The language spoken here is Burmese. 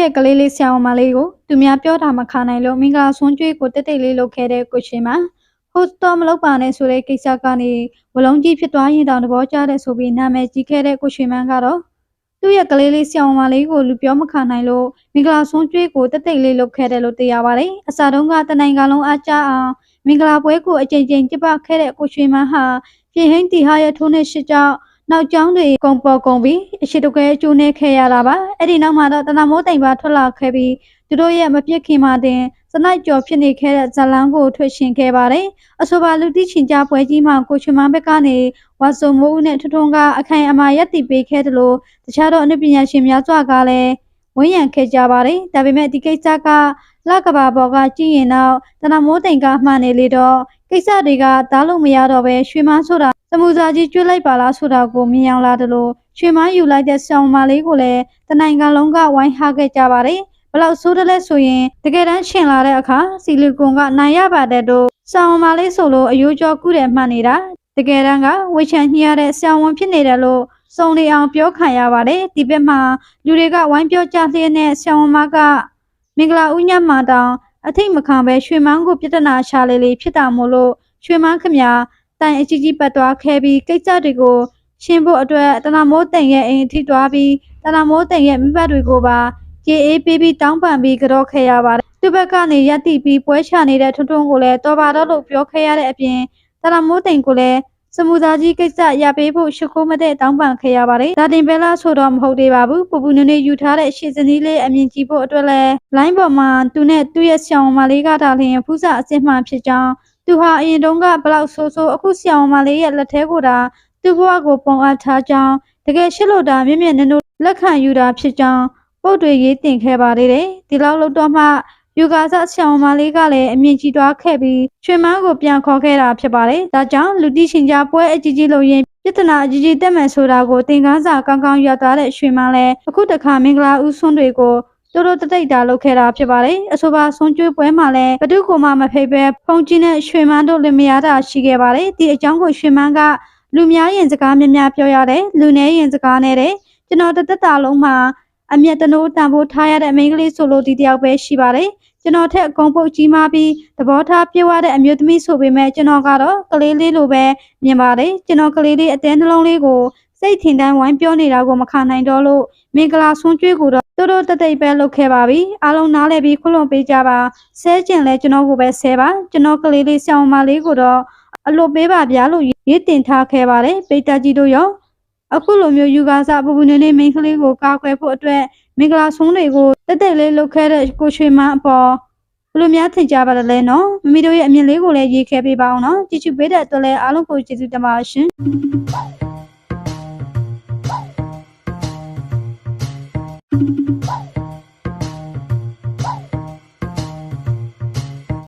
ရဲ့ကလေးလေးဆရာဝန်မလေးကိုသူများပြောတာမခံနိုင်လို့မင်္ဂလာဆွန်းကျွေးကိုတက်တိတ်လေးလုပ်ခဲ့တဲ့ကိုရှင်မဟိုစတော့မလုပ်ပါနဲ့ဆိုတဲ့ကိစ္စကနေဝလုံးကြီးဖြစ်သွားရင်တောင်သဘောကျတဲ့ဆိုပြီးနာမည်ကြီးခဲ့တဲ့ကိုရှင်မကတော့သူ့ရဲ့ကလေးလေးဆရာဝန်မလေးကိုလူပြောမခံနိုင်လို့မင်္ဂလာဆွန်းကျွေးကိုတက်တိတ်လေးလုပ်ခဲ့တယ်လို့သိရပါတယ်အစားတုန်းကတနိုင်ငံလုံးအားကျအောင်မင်္ဂလာပွဲကိုအကြိမ်ကြိမ်ကျပခဲ့တဲ့ကိုရှင်မဟာပြင်ဟင်းတီဟာရဲ့ထိုးနှက်ရှိကြောင်း နောက်ကျောင်းတွေကုံပေါ်ကုန်ပြီးအရှိတကယ်ကျိုးနေခဲ့ရတာပါအဲ့ဒီနောက်မှာတော့တနမိုးတိမ်ပါထွက်လာခဲ့ပြီးသူတို့ရဲ့မပြစ်ခင်မှာတင်စနိုက်ကျော်ဖြစ်နေခဲ့တဲ့ဇလန်းကိုထွက်ရှင်ခဲ့ပါတယ်အဆိုပါလူတိချင်ကြပွဲကြီးမှာကိုချွေမန်းဘက်ကနေဝါစုံမိုးဦးနဲ့ထွန်းထွန်းကအခိုင်အမာရက်တည်ပေးခဲ့တယ်လို့တခြားသောအနုပညာရှင်များစွာကလည်းဝန်းရံခဲ့ကြပါတယ်ဒါပေမဲ့ဒီကိစ္စကလကဘာဘော်ကကြည့်ရင်တော့တနမိုးတိမ်ကမှန်နေလေတော့ ကိစ္စတွေကတားလို့မရတော့ပဲရွှေမန်းဆိုတာစမူစာကြီးကျွေးလိုက်ပါလားဆိုတာကိုမြင်အောင်လာတယ်လို့ရွှေမန်းယူလိုက်တဲ့ဆောင်းမလေးကိုလည်းတနိုင်ငံလုံးကဝိုင်းဟားခဲ့ကြပါတယ်ဘလောက်ဆိုးတယ်လဲဆိုရင်တကယ်တမ်းရှင်လာတဲ့အခါစီလီကွန်ကနိုင်ရပါတယ်တို့ဆောင်းမလေးဆိုလို့အယိုးကျော်ကုတယ်မှန်နေတာတကယ်တမ်းကဝေချန်ညှရတဲ့ဆောင်းဝန်ဖြစ်နေတယ်လို့စုံလီအောင်ပြောခံရပါတယ်ဒီဘက်မှာလူတွေကဝိုင်းပြောကြလျက်နဲ့ဆောင်းဝန်မကမင်္ဂလာဦးညမှာတောင် အထိတ်မခံပဲရွှေမန်းကိုပြဿနာရှာလေလေဖြစ်တာမို့လို့ရွှေမန်းခမတိုင်အကြီးကြီးပတ်သွားခဲ့ပြီးကိစ္စတွေကိုရှင်းဖို့အတွက်တနမိုးတိန်ရဲ့အိမ်အထိသွားပြီးတနမိုးတိန်ရဲ့မိဘတွေကိုပါကြေအေးပေးပြီးတောင်းပန်ပြီးကြော့ခဲ့ရပါတယ်သူ့ဘက်ကနေရက်တိပြီးပွဲချနေတဲ့ထွန်းထွန်းကိုလည်းတော်ပါတော့လို့ပြောခဲ့ရတဲ့အပြင်တနမိုးတိန်ကိုလည်း စမူသားကြီးကိစ္စရပေးဖို့ရှ िख ိုးမတဲ့တောင်းပန်ခဲ့ရပါတယ်။ဒါတင်ပဲလားဆိုတော့မဟုတ်သေးပါဘူး။ပူပူနွေ့နွေ့ယူထားတဲ့ရှေ့စနီးလေးအမြင်ကြည့်ဖို့အတွက်လဲလိုင်းပေါ်မှာသူနဲ့သူ့ရဲ့ဆောင်းမလေးကဒါလျင်ဖူးစာအစစ်မှန်ဖြစ်ကြောင်းသူဟာအရင်တုန်းကဘလောက်ဆိုးဆိုးအခုဆီအောင်မလေးရဲ့လက်ထဲကိုဒါသူ့ဘဝကိုပုံအပ်ထားကြောင်းတကယ်ရှိလို့ဒါမြင့်မြင့်နုံနုံလက်ခံယူတာဖြစ်ကြောင်းပုတ်တွေရေးတင်ခဲ့ပါသေးတယ်ဒီလောက်လို့တော့မှ ယူကာဆဆီအောင်မလေးကလည်းအမြင့်ကြီးသွားခဲ့ပြီးရွှေမန်းကိုပြန်ခေါ်ခဲ့တာဖြစ်ပါတယ်ဒါကြောင့်လူတိရှင်ကြားပွဲအကြီးကြီးလို့ရင်ပြဿနာအကြီးကြီးတက်မယ်ဆိုတာကိုသင်ခန်းစာကောင်းကောင်းရသွားတဲ့ရွှေမန်းလည်းအခုတခါမင်္ဂလာဦးဆွန်းတွေကိုတိုးတိုးတတိတ်တာလုပ်ခဲ့တာဖြစ်ပါတယ်အဆိုပါဆွန်ကျွေးပွဲမှာလည်းဘသူကိုမှမဖိတ်ပဲဖုန်ကြီးနဲ့ရွှေမန်းတို့လည်းမရတာရှိခဲ့ပါတယ်ဒီအကြောင်းကိုရွှေမန်းကလူများရင်စကားများများပြောရတယ်လူနည်းရင်စကားနဲ့တဲ့ကျွန်တော်တစ်သက်တာလုံးမှာ အမျက်တနိုးတန်ဖိုးထားရတဲ့မိန်းကလေးဆိုလို့ဒီတယောက်ပဲရှိပါတယ်ကျွန်တော်ထက်အကုန်ပုတ်ကြီးမှပြီးသဘောထားပြေဝတဲ့အမျိုးသမီးဆိုပေမဲ့ကျွန်တော်ကတော့ကလေးလေးလိုပဲမြင်ပါတယ်ကျွန်တော်ကလေးလေးအသေးနှလုံးလေးကိုစိတ်ထင်တန်းဝိုင်းပြောနေတာကိုမခံနိုင်တော့လို့မင်္ဂလာဆွန်းကျွေးကိုတော့တိုးတိုးတတိတ်ပဲလုပ်ခဲ့ပါပြီအားလုံးနားလည်ပြီးခွလွန်ပေးကြပါဆဲကျင်လဲကျွန်တော်ကိုပဲဆဲပါကျွန်တော်ကလေးလေးဆောင်းမလေးကိုတော့အလွတ်ပေးပါဗျာလို့ရေးတင်ထားခဲ့ပါတယ်ပိတ်တကြီးတို့ရော အခုလိုမျိုးယူကာစာပူပူနေနေမိန်းကလေးကိုကာကွယ်ဖို့အတွက်မင်္ဂလာဆွန်းတွေကိုတက်တက်လေးလုပ်ခဲ့တဲ့ကိုရွှေမန်းအပေါ်ဘယ်လိုများထင်ကြပါလဲနော်မမီတို့ရဲ့အမြင်လေးကိုလည်းရေးခဲ့ပေးပါအောင်နော်ကြည့်ချူပေးတဲ့အတွက်လည်းအားလုံးကိုကျေးဇူးတင်ပါရှင်